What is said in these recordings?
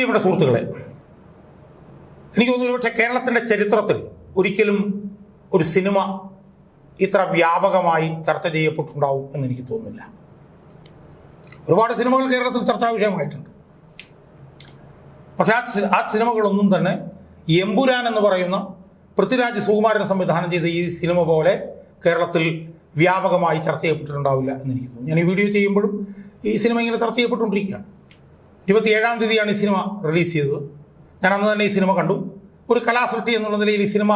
പ്രിയപ്പെട്ട സുഹൃത്തുക്കളെ എനിക്ക് തോന്നുന്നു പക്ഷേ കേരളത്തിന്റെ ചരിത്രത്തിൽ ഒരിക്കലും ഒരു സിനിമ ഇത്ര വ്യാപകമായി ചർച്ച ചെയ്യപ്പെട്ടിട്ടുണ്ടാവും എന്ന് എനിക്ക് തോന്നുന്നില്ല. ഒരുപാട് സിനിമകൾ കേരളത്തിൽ ചർച്ചാ വിഷയമായിട്ടുണ്ട്. പക്ഷെ ആ ആ സിനിമകളൊന്നും തന്നെ എമ്പുരാൻ എന്ന് പറയുന്ന പൃഥ്വിരാജ് സുകുമാരൻ സംവിധാനം ചെയ്ത ഈ സിനിമ പോലെ കേരളത്തിൽ വ്യാപകമായി ചർച്ച ചെയ്യപ്പെട്ടിട്ടുണ്ടാവില്ല എന്ന് എനിക്ക് തോന്നുന്നു. ഞാൻ ഈ വീഡിയോ ചെയ്യുമ്പോഴും ഈ സിനിമ ഇങ്ങനെ ചർച്ച ചെയ്യപ്പെട്ടുകൊണ്ടിരിക്കുകയാണ്. ഇരുപത്തിയേഴാം തീയതിയാണ് ഈ സിനിമ റിലീസ് ചെയ്തത്. ഞാൻ അന്ന് തന്നെ ഈ സിനിമ കണ്ടു. ഒരു കലാസൃഷ്ടി എന്നുള്ള നിലയിൽ ഈ സിനിമ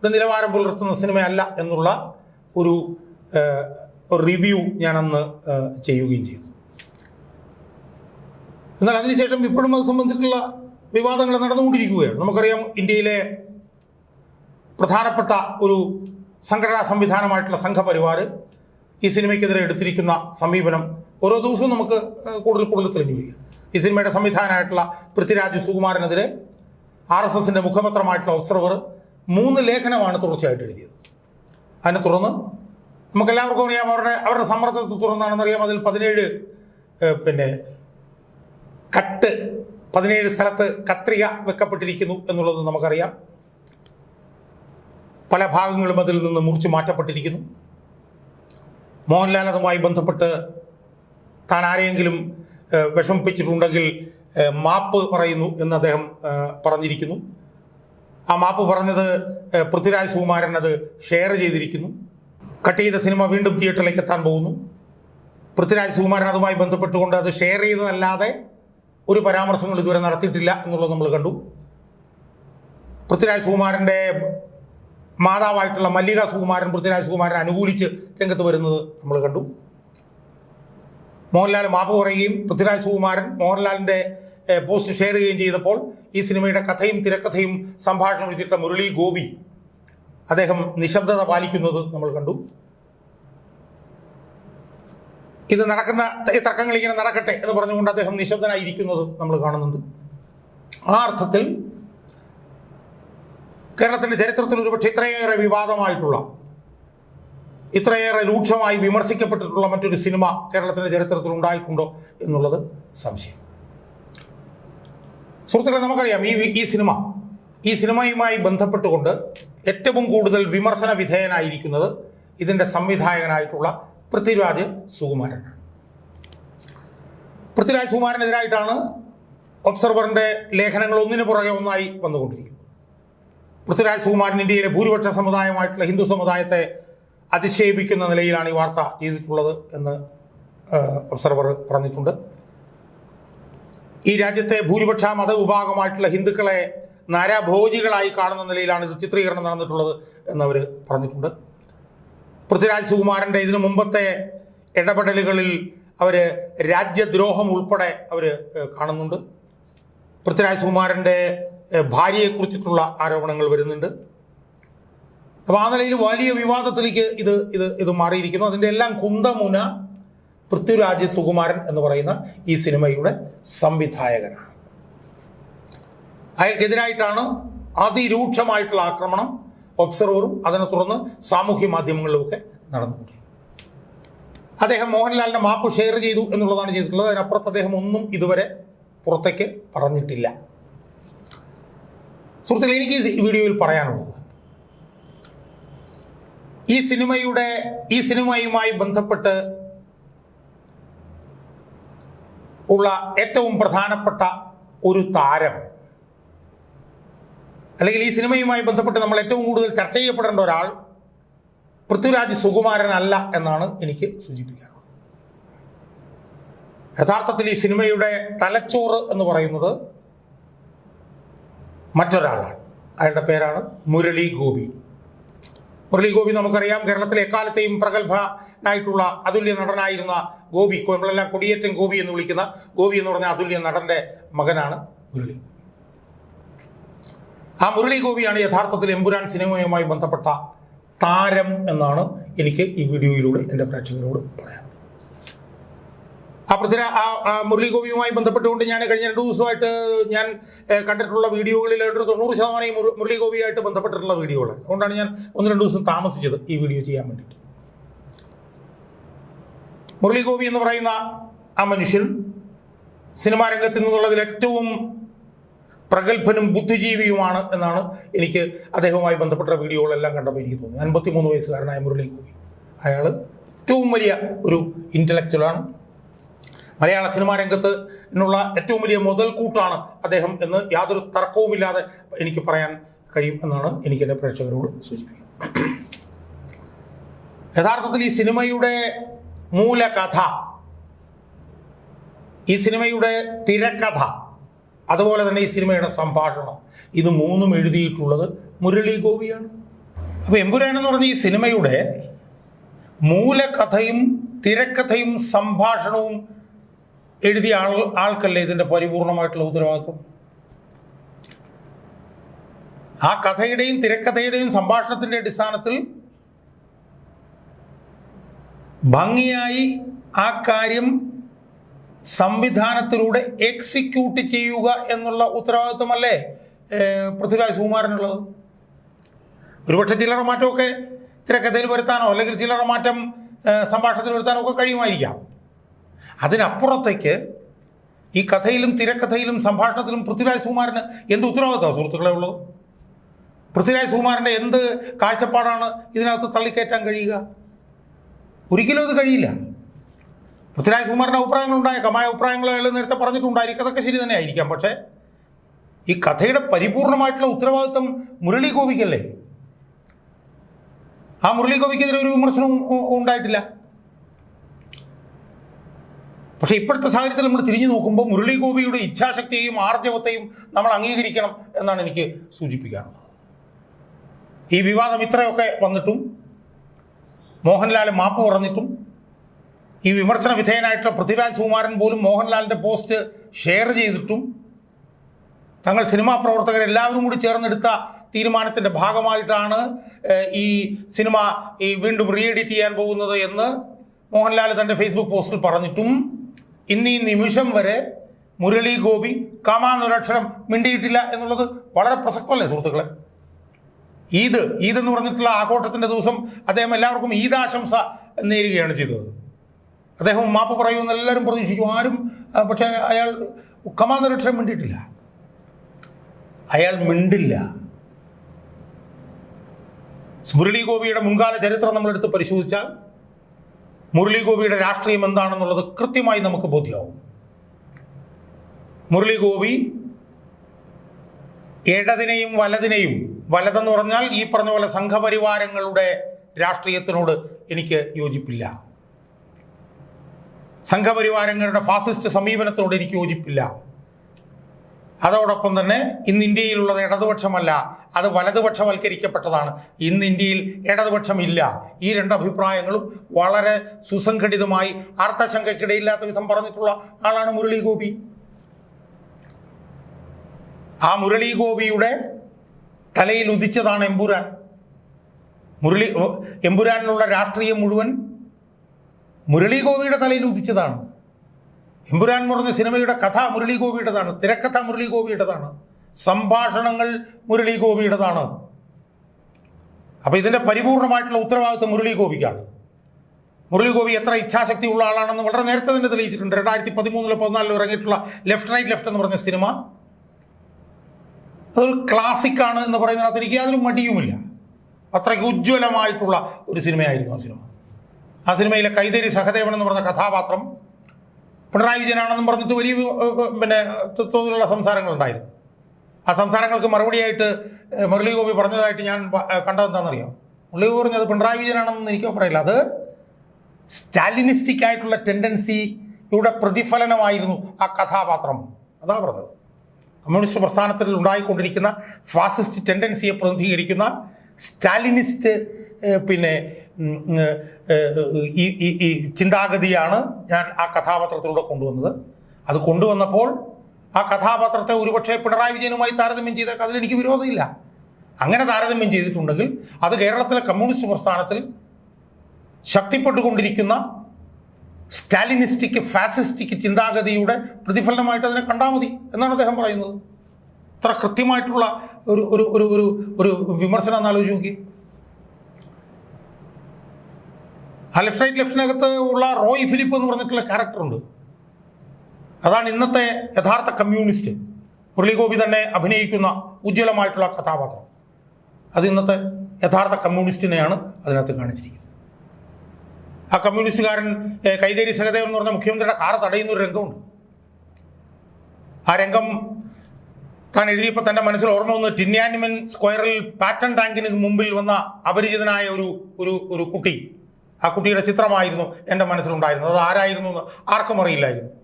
ഒരു നിലവാരം പുലർത്തുന്ന സിനിമയല്ല എന്നുള്ള ഒരു റിവ്യൂ ഞാൻ അന്ന് ചെയ്യുകയും ചെയ്തു. എന്നാൽ അതിനുശേഷം ഇപ്പോഴും അത് സംബന്ധിച്ചിട്ടുള്ള വിവാദങ്ങൾ നടന്നുകൊണ്ടിരിക്കുകയാണ്. നമുക്കറിയാം ഇന്ത്യയിലെ പ്രധാനപ്പെട്ട ഒരു സംഘടനാ സംവിധാനമായിട്ടുള്ള സംഘപരിവാർ ഈ സിനിമയ്ക്കെതിരെ എടുത്തിരിക്കുന്ന സമീപനം ഓരോ ദിവസവും നമുക്ക് കൂടുതൽ കൂടുതൽ തെളിഞ്ഞു വരിക ഈ സിനിമയുടെ സംവിധാനമായിട്ടുള്ള പൃഥ്വിരാജ് സുകുമാരനെതിരെ ആർ എസ് എസിന്റെ മുഖപത്രമായിട്ടുള്ള ഒബ്സർവർ മൂന്ന് ലേഖനമാണ് തുടർച്ചയായിട്ട് എഴുതിയത്. അതിനെ തുടർന്ന് നമുക്കെല്ലാവർക്കും അറിയാം അവരുടെ അവരുടെ സമ്മർദ്ദത്തെ തുടർന്നാണെന്നറിയാം അതിൽ പതിനേഴ് പിന്നെ കട്ട് പതിനേഴ് സ്ഥലത്ത് കത്രിക വെക്കപ്പെട്ടിരിക്കുന്നു എന്നുള്ളത് നമുക്കറിയാം. പല ഭാഗങ്ങളും അതിൽ നിന്ന് മുറിച്ച് മാറ്റപ്പെട്ടിരിക്കുന്നു. മോഹൻലാൽ അതുമായി ബന്ധപ്പെട്ട് താൻ ആരെയെങ്കിലും വിഷമിപ്പിച്ചിട്ടുണ്ടെങ്കിൽ മാപ്പ് പറയുന്നു എന്ന് അദ്ദേഹം പറഞ്ഞിരിക്കുന്നു. ആ മാപ്പ് പറഞ്ഞത് പൃഥ്വിരാജ് സുകുമാരൻ അത് ഷെയർ ചെയ്തിരിക്കുന്നു. കട്ട് ചെയ്ത സിനിമ വീണ്ടും തിയേറ്ററിലേക്ക് എത്താൻ പോകുന്നു. പൃഥ്വിരാജ് സുകുമാരൻ അതുമായി ബന്ധപ്പെട്ടുകൊണ്ട് അത് ഷെയർ ചെയ്തതല്ലാതെ ഒരു പരാമർശങ്ങൾ ഇതുവരെ നടത്തിയിട്ടില്ല എന്നുള്ളത് നമ്മൾ കണ്ടു. പൃഥ്വിരാജ് സുകുമാരന്റെ മാതാവായിട്ടുള്ള മല്ലിക സുകുമാരൻ പൃഥ്വിരാജ് സുകുമാരൻ അനുകൂലിച്ച് രംഗത്ത് വരുന്നത് നമ്മൾ കണ്ടു. മോഹൻലാൽ മാപ്പ് പറയുകയും പൃഥ്വിരാജ് സുകുമാരൻ മോഹൻലാലിന്റെ പോസ്റ്റ് ഷെയർ ചെയ്യുകയും ചെയ്തപ്പോൾ ഈ സിനിമയുടെ കഥയും തിരക്കഥയും സംഭാഷണം എഴുതിയിട്ട മുരളി ഗോപി അദ്ദേഹം നിശബ്ദത പാലിക്കുന്നത് നമ്മൾ കണ്ടു. ഇത് നടക്കുന്ന തർക്കങ്ങൾ ഇങ്ങനെ നടക്കട്ടെ എന്ന് പറഞ്ഞുകൊണ്ട് അദ്ദേഹം നിശബ്ദനായിരിക്കുന്നത് നമ്മൾ കാണുന്നുണ്ട്. ആ അർത്ഥത്തിൽ കേരളത്തിന്റെ ചരിത്രത്തിൽ ഒരുപക്ഷെ ഇത്രയേറെ വിവാദമായിട്ടുള്ള ഇത്രയേറെ രൂക്ഷമായി വിമർശിക്കപ്പെട്ടിട്ടുള്ള മറ്റൊരു സിനിമ കേരളത്തിന്റെ ചരിത്രത്തിൽ ഉണ്ടായിട്ടുണ്ടോ എന്നുള്ളത് സംശയം. സുഹൃത്തുക്കളെ നമുക്കറിയാം ഈ ഈ സിനിമ ഈ സിനിമയുമായി ബന്ധപ്പെട്ടുകൊണ്ട് ഏറ്റവും കൂടുതൽ വിമർശന വിധേയനായിരിക്കുന്നത് ഇതിന്റെ സംവിധായകനായിട്ടുള്ള പൃഥ്വിരാജ് സുകുമാരനാണ്. പൃഥ്വിരാജ് സുകുമാരനെതിരായിട്ടാണ് ഒബ്സർവറിന്റെ ലേഖനങ്ങൾ ഒന്നിനു പുറകെ ഒന്നായി വന്നുകൊണ്ടിരിക്കുന്നത്. പൃഥ്വിരാജ് സുകുമാരൻ ഇന്ത്യയിലെ ഭൂരിപക്ഷ സമുദായമായിട്ടുള്ള ഹിന്ദു സമുദായത്തെ അധിക്ഷേപിക്കുന്ന നിലയിലാണ് ഈ വാർത്ത ചെയ്തിട്ടുള്ളത് എന്ന് ഒബ്സർവർ പറഞ്ഞിട്ടുണ്ട്. ഈ രാജ്യത്തെ ഭൂരിപക്ഷ മതവിഭാഗമായിട്ടുള്ള ഹിന്ദുക്കളെ നരഭോജികളായി കാണുന്ന നിലയിലാണ് ഇത് ചിത്രീകരണം നടന്നിട്ടുള്ളത് എന്നവർ പറഞ്ഞിട്ടുണ്ട്. പൃഥ്വിരാജ് സുകുമാരന്റെ ഇതിനു മുമ്പത്തെ ഇടപെടലുകളിൽ അവർ രാജ്യദ്രോഹം ഉൾപ്പെടെ അവർ കാണുന്നുണ്ട്. പൃഥ്വിരാജ് സുകുമാരന്റെ ഭാര്യയെക്കുറിച്ചിട്ടുള്ള ആരോപണങ്ങൾ വരുന്നുണ്ട്. അപ്പോൾ ആ നിലയിൽ വലിയ വിവാദത്തിലേക്ക് ഇത് ഇത് ഇത് മാറിയിരിക്കുന്നു. അതിന്റെ എല്ലാം കുന്തമുന പൃഥ്വിരാജ് സുകുമാരൻ എന്ന് പറയുന്ന ഈ സിനിമയുടെ സംവിധായകനാണ്. അയാൾക്കെതിരായിട്ടാണ് അതിരൂക്ഷമായിട്ടുള്ള ആക്രമണം ഒബ്സർവറും അതിനെ തുടർന്ന് സാമൂഹ്യ മാധ്യമങ്ങളിലുമൊക്കെ നടന്നുകൊണ്ടിരുന്നത്. അദ്ദേഹം മോഹൻലാലിന്റെ മാപ്പ് ഷെയർ ചെയ്തു എന്നുള്ളതാണ് ചെയ്തിട്ടുള്ളത്. അതിനപ്പുറത്ത് അദ്ദേഹം ഒന്നും ഇതുവരെ പുറത്തേക്ക് പറഞ്ഞിട്ടില്ല. സുഹൃത്തുക്കളെ എനിക്ക് ഈ വീഡിയോയിൽ പറയാനുള്ളത് ഈ സിനിമയുടെ ഈ സിനിമയുമായി ബന്ധപ്പെട്ട് ഉള്ള ഏറ്റവും പ്രധാനപ്പെട്ട ഒരു താരം. അല്ലെങ്കിൽ ഈ സിനിമയുമായി ബന്ധപ്പെട്ട് നമ്മൾ ഏറ്റവും കൂടുതൽ ചർച്ച ചെയ്യപ്പെടേണ്ട ഒരാൾ പൃഥ്വിരാജ് സുകുമാരനല്ല എന്നാണ് എനിക്ക് സൂചിപ്പിക്കാനുള്ളത്. യഥാർത്ഥത്തിൽ ഈ സിനിമയുടെ തലച്ചോറ് എന്ന് പറയുന്നത് മറ്റൊരാളാണ്. അയാളുടെ പേരാണ് മുരളി ഗോപി. മുരളി ഗോപി നമുക്കറിയാം കേരളത്തിലെ എക്കാലത്തെയും പ്രഗത്ഭനായിട്ടുള്ള അതുല്യ നടനായിരുന്ന ഗോപി. നമ്മളെല്ലാം കൊടിയേറ്റം ഗോപി എന്ന് വിളിക്കുന്ന ഗോപി എന്ന് പറഞ്ഞ അതുല്യ നടന്റെ മകനാണ് മുരളി ആ മുരളി ഗോപിയാണ് യഥാർത്ഥത്തിൽ എമ്പുരാൻ സിനിമയുമായി ബന്ധപ്പെട്ട താരം എന്നാണ് എനിക്ക് ഈ വീഡിയോയിലൂടെ എന്റെ പ്രേക്ഷകരോട് പറയാനുള്ളത്. ആ പൃഥ്വിരാ ആ ആ മുരളി ഗോപിയുമായി ബന്ധപ്പെട്ടുകൊണ്ട് ഞാൻ കഴിഞ്ഞ രണ്ട് ദിവസമായിട്ട് ഞാൻ കണ്ടിട്ടുള്ള വീഡിയോകളിൽ ഒരു തൊണ്ണൂറ് ശതമാനം ഈ ബന്ധപ്പെട്ടിട്ടുള്ള വീഡിയോകളാണ് അതുകൊണ്ടാണ് ഞാൻ ഒന്ന് രണ്ട് ദിവസം താമസിച്ചത് ഈ വീഡിയോ ചെയ്യാൻ വേണ്ടിയിട്ട്. മുരളി ഗോപി എന്ന് പറയുന്ന ആ മനുഷ്യൻ സിനിമാ രംഗത്ത് നിന്നുള്ളതിൽ ഏറ്റവും പ്രഗത്ഭനും ബുദ്ധിജീവിയുമാണ് എന്നാണ് എനിക്ക് അദ്ദേഹവുമായി ബന്ധപ്പെട്ട വീഡിയോകളെല്ലാം കണ്ടപ്പോൾ എനിക്ക് തോന്നി അൻപത്തിമൂന്ന് വയസ്സുകാരനായ മുരളി ഗോപി അയാൾ ഏറ്റവും വലിയ ഒരു ഇന്റലക്ച്വലാണ് മലയാള സിനിമാ രംഗത്ത് എന്നുള്ള ഏറ്റവും വലിയ മുതൽക്കൂട്ടാണ് അദ്ദേഹം എന്ന് യാതൊരു തർക്കവുമില്ലാതെ എനിക്ക് പറയാൻ കഴിയും എന്നാണ് എനിക്ക് എന്റെ പ്രേക്ഷകരോട് സൂചിപ്പിക്കുന്നത്. യഥാർത്ഥത്തിൽ ഈ സിനിമയുടെ മൂലകഥ ഈ സിനിമയുടെ തിരക്കഥ അതുപോലെ തന്നെ ഈ സിനിമയുടെ സംഭാഷണം ഇത് മൂന്നും എഴുതിയിട്ടുള്ളത് മുരളി ഗോപിയാണ്. അപ്പോൾ എമ്പുരാൻ എന്ന് പറഞ്ഞ ഈ സിനിമയുടെ മൂലകഥയും തിരക്കഥയും സംഭാഷണവും എഴുതിയ ആൾ ആൾക്കല്ലേ ഇതിന്റെ പരിപൂർണമായിട്ടുള്ള ഉത്തരവാദിത്വം? ആ കഥയുടെയും തിരക്കഥയുടെയും സംഭാഷണത്തിന്റെ അടിസ്ഥാനത്തിൽ ഭംഗിയായി ആ കാര്യം സംവിധാനത്തിലൂടെ എക്സിക്യൂട്ട് ചെയ്യുക എന്നുള്ള ഉത്തരവാദിത്വമല്ലേ പൃഥ്വിരാജ് സുകുമാരനുള്ളത്? ഒരുപക്ഷെ ചില്ലറ മാറ്റമൊക്കെ തിരക്കഥയിൽ വരുത്താനോ അല്ലെങ്കിൽ ചില്ലറ മാറ്റം സംഭാഷണത്തിൽ വരുത്താനോ ഒക്കെ കഴിയുമായിരിക്കാം. അതിനപ്പുറത്തേക്ക് ഈ കഥയിലും തിരക്കഥയിലും സംഭാഷണത്തിലും പൃഥ്വിരാജ് സുകുമാരന് എന്ത് ഉത്തരവാദിത്തമാണ് സുഹൃത്തുക്കളെ ഉള്ളത്? പൃഥ്വിരാജ് സുകുമാരന്റെ എന്ത് കാഴ്ചപ്പാടാണ് ഇതിനകത്ത് തള്ളിക്കയറ്റാൻ കഴിയുക? ഒരിക്കലും അത് കഴിയില്ല. പൃഥ്വിരാജ് സുകുമാരന്റെ അഭിപ്രായങ്ങൾ ഉണ്ടായേക്കാം. ആ അഭിപ്രായങ്ങൾ അയാൾ നേരത്തെ പറഞ്ഞിട്ടുണ്ടായിരിക്കും. അതൊക്കെ ശരി തന്നെ ആയിരിക്കാം പക്ഷേ ഈ കഥയുടെ പരിപൂർണമായിട്ടുള്ള ഉത്തരവാദിത്വം മുരളി ഗോപിക്കല്ലേ ആ മുരളി ഗോപിക്കെതിരെ ഒരു വിമർശനവും ഉണ്ടായിട്ടില്ല. പക്ഷേ ഇപ്പോഴത്തെ സാഹചര്യത്തിൽ നമ്മൾ തിരിഞ്ഞു നോക്കുമ്പോൾ മുരളി ഗോപിയുടെ ഇച്ഛാശക്തിയെയും ആർജവത്തെയും നമ്മൾ അംഗീകരിക്കണം എന്നാണ് എനിക്ക് സൂചിപ്പിക്കാനുള്ളത്. ഈ വിവാദം ഇത്രയൊക്കെ വന്നിട്ടും മോഹൻലാൽ മാപ്പ് പറഞ്ഞിട്ടും ഈ വിമർശന വിധേയനായിട്ടുള്ള പൃഥ്വിരാജ് സുകുമാരൻ പോലും മോഹൻലാലിന്റെ പോസ്റ്റ് ഷെയർ ചെയ്തിട്ടും തങ്ങൾ സിനിമാ പ്രവർത്തകരെല്ലാവരും കൂടി ചേർന്നെടുത്ത തീരുമാനത്തിന്റെ ഭാഗമായിട്ടാണ് ഈ സിനിമ ഈ വീണ്ടും റീഎഡിറ്റ് ചെയ്യാൻ പോകുന്നത് എന്ന് മോഹൻലാൽ തന്റെ ഫേസ്ബുക്ക് പോസ്റ്റിൽ പറഞ്ഞിട്ടും ഇന്ന് ഈ നിമിഷം വരെ മുരളി ഗോപി കാമാന്നൊരക്ഷരം മിണ്ടിയിട്ടില്ല എന്നുള്ളത് വളരെ പ്രസക്തമല്ലേ സുഹൃത്തുക്കളെ? ഈദ് ഈദ് എന്ന് പറഞ്ഞിട്ടുള്ള ആഘോഷത്തിന്റെ ദിവസം അദ്ദേഹം എല്ലാവർക്കും ഈദാശംസ നേരുകയാണ് ചെയ്തത്. അദ്ദേഹം മാപ്പ് പറയുമെന്ന് എല്ലാവരും പ്രതീക്ഷിക്കും. ആരും പക്ഷേ അയാൾ കമാന്നൊരക്ഷരം മിണ്ടിയിട്ടില്ല. അയാൾ മിണ്ടില്ല. മുരളി ഗോപിയുടെ മുൻകാല ചരിത്രം നമ്മളെടുത്ത് പരിശോധിച്ചാൽ മുരളി ഗോപിയുടെ രാഷ്ട്രീയം എന്താണെന്നുള്ളത് കൃത്യമായി നമുക്ക് ബോധ്യമാവും മുരളി ഗോപി ഇടതിനെയും വലതിനെയും വലതെന്ന് പറഞ്ഞാൽ ഈ പറഞ്ഞ പോലെ സംഘപരിവാരങ്ങളുടെ രാഷ്ട്രീയത്തിനോട് എനിക്ക് യോജിപ്പില്ല. സംഘപരിവാരങ്ങളുടെ ഫാസിസ്റ്റ് സമീപനത്തിനോട് എനിക്ക് യോജിപ്പില്ല. അതോടൊപ്പം തന്നെ ഇന്ന് ഇന്ത്യയിലുള്ളത് ഇടതുപക്ഷമല്ല അത് വലതുപക്ഷവൽക്കരിക്കപ്പെട്ടതാണ്. ഇന്ന് ഇന്ത്യയിൽ ഇടതുപക്ഷമില്ല. ഈ രണ്ട് അഭിപ്രായങ്ങളും വളരെ സുസംഘടിതമായി അർത്ഥശങ്കയ്ക്കിടയില്ലാത്ത വിധം പറഞ്ഞിട്ടുള്ള ആളാണ് മുരളി ഗോപി ആ മുരളി ഗോപിയുടെ തലയിൽ ഉദിച്ചതാണ് എമ്പുരാൻ. മുരളി എമ്പുരാനിലുള്ള രാഷ്ട്രീയം മുഴുവൻ മുരളി ഗോപിയുടെ തലയിൽ ഉദിച്ചതാണ്. എമ്പുരാൻ എന്ന് പറഞ്ഞ സിനിമയുടെ കഥ മുരളി ഗോപിയുടേതാണ് തിരക്കഥ മുരളി ഗോപിയുടേതാണ് സംഭാഷണങ്ങൾ മുരളി ഗോപിയുടേതാണ് അപ്പൊ ഇതിന്റെ പരിപൂർണമായിട്ടുള്ള ഉത്തരവാദിത്വം മുരളി ഗോപിക്കാണ് മുരളി ഗോപി എത്ര ഇച്ഛാശക്തി ഉള്ള ആളാണെന്ന് വളരെ നേരത്തെ തന്നെ തെളിയിച്ചിട്ടുണ്ട്. രണ്ടായിരത്തി പതിമൂന്നിലോ പതിനാലിലോ ഇറങ്ങിയിട്ടുള്ള ലെഫ്റ്റ് റൈറ്റ് ലെഫ്റ്റ് എന്ന് പറഞ്ഞ സിനിമ. അതൊരു ക്ലാസിക്കാണ് എന്ന് പറയുന്നതിനകത്ത് എനിക്ക് യാതൊരു മടിയുമില്ല. അത്രയ്ക്ക് ഉജ്ജ്വലമായിട്ടുള്ള ഒരു സിനിമയായിരുന്നു ആ സിനിമ. ആ സിനിമയിലെ കൈതേരി സഹദേവൻ എന്ന് പറഞ്ഞ കഥാപാത്രം പിണറായി വിജയനാണെന്നും പറഞ്ഞിട്ട് വലിയ പിന്നെ തോതിലുള്ള സംസാരങ്ങളുണ്ടായിരുന്നു. ആ സംസാരങ്ങൾക്ക് മറുപടിയായിട്ട് മുരളി ഗോപി പറഞ്ഞതായിട്ട് ഞാൻ കണ്ടതെന്താണെന്നറിയോ മുരളി ഗോപി പറഞ്ഞത് പിണറായി വിജയനാണെന്ന് എനിക്ക് പറയില്ല അത് സ്റ്റാലിനിസ്റ്റിക് ആയിട്ടുള്ള ടെൻഡൻസിയുടെ പ്രതിഫലനമായിരുന്നു ആ കഥാപാത്രം. അതാ പറഞ്ഞത്. കമ്മ്യൂണിസ്റ്റ് പ്രസ്ഥാനത്തിൽ ഉണ്ടായിക്കൊണ്ടിരിക്കുന്ന ഫാസിസ്റ്റ് ടെൻഡൻസിയെ പ്രതിനിധീകരിക്കുന്ന സ്റ്റാലിനിസ്റ്റ് പിന്നെ ഈ ചിന്താഗതിയാണ് ഞാൻ ആ കഥാപാത്രത്തിലൂടെ കൊണ്ടുവന്നത്. അത് കൊണ്ടുവന്നപ്പോൾ ആ കഥാപാത്രത്തെ ഒരുപക്ഷെ പിണറായി വിജയനുമായി താരതമ്യം ചെയ്തേക്കാം അതിലെനിക്ക് വിരോധമില്ല. അങ്ങനെ താരതമ്യം ചെയ്തിട്ടുണ്ടെങ്കിൽ അത് കേരളത്തിലെ കമ്മ്യൂണിസ്റ്റ് പ്രസ്ഥാനത്തിൽ ശക്തിപ്പെട്ടുകൊണ്ടിരിക്കുന്ന സ്റ്റാലിനിസ്റ്റിക് ഫാസിസ്റ്റിക് ചിന്താഗതിയുടെ പ്രതിഫലനമായിട്ട് അതിനെ കണ്ടാൽ മതി എന്നാണ് അദ്ദേഹം പറയുന്നത്. ഇത്ര കൃത്യമായിട്ടുള്ള ഒരു ഒരു ഒരു ഒരു ഒരു വിമർശനം എന്നാലോചിച്ച് നോക്കി. ആ ലെഫ്റ്റ് റൈറ്റ് ലെഫ്റ്റിനകത്ത് ഉള്ള റോയ് ഫിലിപ്പ് എന്ന് പറഞ്ഞിട്ടുള്ള ക്യാരക്ടറുണ്ട് അതാണ് ഇന്നത്തെ യഥാർത്ഥ കമ്മ്യൂണിസ്റ്റ്. മുരളീഗോപി തന്നെ അഭിനയിക്കുന്ന ഉജ്ജ്വലമായിട്ടുള്ള കഥാപാത്രം. അത് ഇന്നത്തെ യഥാർത്ഥ കമ്മ്യൂണിസ്റ്റിനെയാണ് അതിനകത്ത് കാണിച്ചിരിക്കുന്നത്. ആ കമ്മ്യൂണിസ്റ്റുകാരൻ കൈതേരി സഹദേവൻ എന്ന് പറഞ്ഞ മുഖ്യമന്ത്രിയുടെ കാർ തടയുന്ന ഒരു രംഗമുണ്ട്. ആ രംഗം താൻ എഴുതിയപ്പോൾ തന്റെ മനസ്സിൽ ഓർമ്മ വന്ന് ടിന്യാനിമൻ സ്ക്വയറിൽ പാറ്റൺ ടാങ്കിന് മുമ്പിൽ വന്ന അപരിചിതനായ ഒരു ഒരു ഒരു കുട്ടി. ആ കുട്ടിയുടെ ചിത്രമായിരുന്നു എന്റെ മനസ്സിലുണ്ടായിരുന്നത്. അത് ആരായിരുന്നു എന്ന് ആർക്കും അറിയില്ലായിരുന്നു.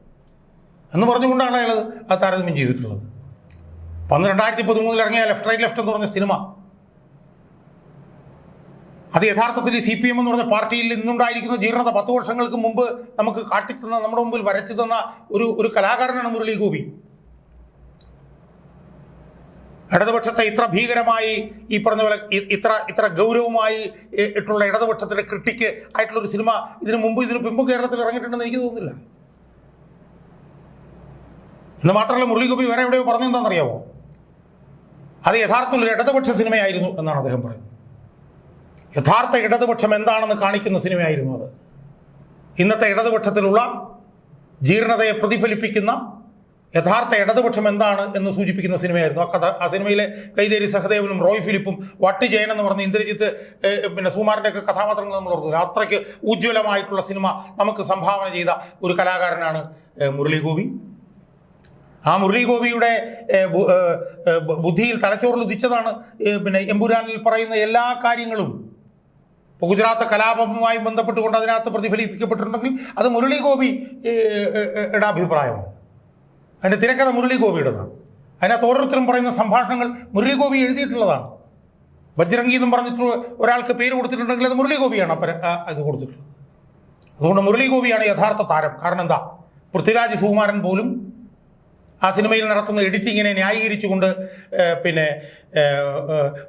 എന്ന് പറഞ്ഞുകൊണ്ടാണ് അയാൾ ആ താരതമ്യം ചെയ്തിട്ടുള്ളത്. അന്ന് രണ്ടായിരത്തി പതിമൂന്നിൽ ഇറങ്ങിയ ലെഫ്റ്റ് റൈറ്റ് ലെഫ്റ്റ് എന്ന് പറഞ്ഞ സിനിമ. അത് യഥാർത്ഥത്തിൽ സി പി എം എന്ന് പറഞ്ഞ പാർട്ടിയിൽ ഇന്നുണ്ടായിരിക്കുന്ന ജീർണത പത്ത് വർഷങ്ങൾക്ക് മുമ്പ് നമുക്ക് കാട്ടിത്തന്ന നമ്മുടെ മുമ്പിൽ വരച്ചു തന്ന ഒരു ഒരു കലാകാരനാണ് മുരളി ഗോപി. ഇടതുപക്ഷത്തെ ഇത്ര ഭീകരമായി ഈ പറഞ്ഞ പോലെ ഇത്ര ഇത്ര ഗൗരവമായി ഇട്ടുള്ള ഇടതുപക്ഷത്തിന്റെ ക്രിട്ടിക്ക് ആയിട്ടുള്ള ഒരു സിനിമ ഇതിനു മുമ്പ് ഇതിനു പിമ്പ് കേരളത്തിൽ ഇറങ്ങിയിട്ടുണ്ടെന്ന് എനിക്ക് തോന്നുന്നില്ല. എന്ന് മാത്രമല്ല മുരളിഗോപി വേറെ എവിടെയോ പറഞ്ഞെന്താണെന്നറിയാമോ അത് യഥാർത്ഥത്തിൽ ഒരു ഇടതുപക്ഷ സിനിമയായിരുന്നു എന്നാണ് അദ്ദേഹം പറയുന്നത്. യഥാർത്ഥ ഇടതുപക്ഷം എന്താണെന്ന് കാണിക്കുന്ന സിനിമയായിരുന്നു അത്. ഇന്നത്തെ ഇടതുപക്ഷത്തിലുള്ള ജീർണതയെ പ്രതിഫലിപ്പിക്കുന്ന യഥാർത്ഥ ഇടതുപക്ഷം എന്താണ് എന്ന് സൂചിപ്പിക്കുന്ന സിനിമയായിരുന്നു. ആ കഥ ആ സിനിമയിലെ കൈതേരി സഹദേവനും റോയ് ഫിലിപ്പും വട്ടി ജയൻ എന്ന് പറഞ്ഞ ഇന്ദ്രജിത്ത് പിന്നെ സുമാറിന്റെയൊക്കെ കഥാപാത്രങ്ങൾ നമ്മൾ ഓർക്കുന്നത് അത്രയ്ക്ക് ഉജ്ജ്വലമായിട്ടുള്ള സിനിമ നമുക്ക് സംഭാവന ചെയ്ത ഒരു കലാകാരനാണ് മുരളി ഗോപി ആ മുരളി ഗോപിയുടെ ഏഹ്, ബു- ഏഹ്, ഏഹ്, ബുദ്ധിയിൽ തലച്ചോറിൽ ഉദിച്ചതാണ് പിന്നെ എമ്പുരാനിൽ പറയുന്ന എല്ലാ കാര്യങ്ങളും. ഗുജറാത്ത് കലാപവുമായി ബന്ധപ്പെട്ടുകൊണ്ട് അതിനകത്ത് പ്രതിഫലിപ്പിക്കപ്പെട്ടിട്ടുണ്ടെങ്കിൽ അത് മുരളി ഗോപി ഏഹ്, ഏഹ്, യുടെ അഭിപ്രായമാണ്. അതിന്റെ തിരക്കഥ മുരളി ഗോപിയുടേതാണ് അതിനകത്ത് ഓരോരുത്തരും പറയുന്ന സംഭാഷണങ്ങൾ മുരളി ഗോപി എഴുതിയിട്ടുള്ളതാണ്. ബജ്രംഗി എന്നും പറഞ്ഞിട്ട് ഒരാൾക്ക് പേര് കൊടുത്തിട്ടുണ്ടെങ്കിൽ അത് മുരളി ഗോപിയാണ് അപ്പര അത് കൊടുത്തിട്ടുള്ളത്. അതുകൊണ്ട് മുരളി ഗോപിയാണ് യഥാർത്ഥ താരം. കാരണം എന്താ? പൃഥ്വിരാജ് സുകുമാരൻ പോലും ആ സിനിമയിൽ നടത്തുന്ന എഡിറ്റിങ്ങിനെ ന്യായീകരിച്ചുകൊണ്ട് പിന്നെ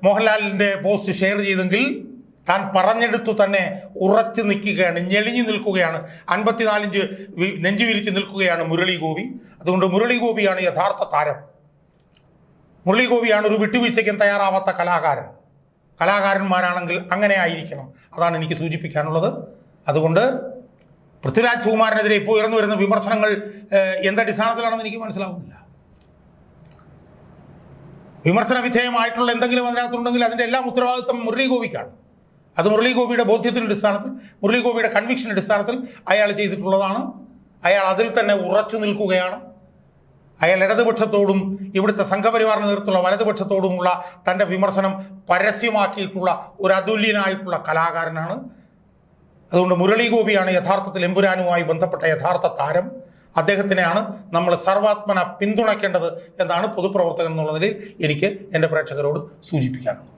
മോഹൻലാലിന്റെ പോസ്റ്റ് ഷെയർ ചെയ്തെങ്കിൽ താൻ പറഞ്ഞെടുത്തു തന്നെ ഉറച്ചു നിൽക്കുകയാണ് ഞെളിഞ്ഞു നിൽക്കുകയാണ്. അൻപത്തിനാലിഞ്ച് നെഞ്ചു വിരിച്ച് നിൽക്കുകയാണ് മുരളി ഗോപി. അതുകൊണ്ട് മുരളി ഗോപിയാണ് യഥാർത്ഥ താരം. മുരളി ഗോപിയാണ് ഒരു വിട്ടുവീഴ്ചയ്ക്കും തയ്യാറാവാത്ത കലാകാരൻ. കലാകാരന്മാരാണെങ്കിൽ അങ്ങനെ ആയിരിക്കണം. അതാണ് എനിക്ക് സൂചിപ്പിക്കാനുള്ളത്. അതുകൊണ്ട് പൃഥ്വിരാജ് സുകുമാരനെതിരെ ഇപ്പോൾ ഉയർന്നു വരുന്ന വിമർശനങ്ങൾ എന്തടിസ്ഥാനത്തിലാണെന്ന് എനിക്ക് മനസ്സിലാവുന്നില്ല. വിമർശന വിധേയമായിട്ടുള്ള എന്തെങ്കിലും അതിനകത്തുണ്ടെങ്കിൽ അതിന്റെ എല്ലാം ഉത്തരവാദിത്വം മുരളി ഗോപിക്കാണ് അത് മുരളി ഗോപിയുടെ ബോധ്യത്തിന്റെ അടിസ്ഥാനത്തിൽ മുരളി ഗോപിയുടെ കൺവിക്ഷന്റെ അടിസ്ഥാനത്തിൽ അയാൾ ചെയ്തിട്ടുള്ളതാണ്. അയാൾ അതിൽ തന്നെ ഉറച്ചു നിൽക്കുകയാണ്. അയാൾ ഇടതുപക്ഷത്തോടും ഇവിടുത്തെ സംഘപരിവാറിന് നേതൃത്വമുള്ള വലതുപക്ഷത്തോടുമുള്ള തന്റെ വിമർശനം പരസ്യമാക്കിയിട്ടുള്ള ഒരു അതുല്യനായിട്ടുള്ള കലാകാരനാണ് അതുകൊണ്ട് മുരളി ഗോപിയാണ് യഥാർത്ഥത്തിൽ എമ്പുരാനുമായി ബന്ധപ്പെട്ട യഥാർത്ഥ താരം. അദ്ദേഹത്തിനെയാണ് നമ്മൾ സർവാത്മന പിന്തുണയ്ക്കേണ്ടത് എന്നാണ് പൊതുപ്രവർത്തകൻ എന്നുള്ള നിലയിൽ എനിക്ക് എന്റെ പ്രേക്ഷകരോട് സൂചിപ്പിക്കാനുള്ളത്.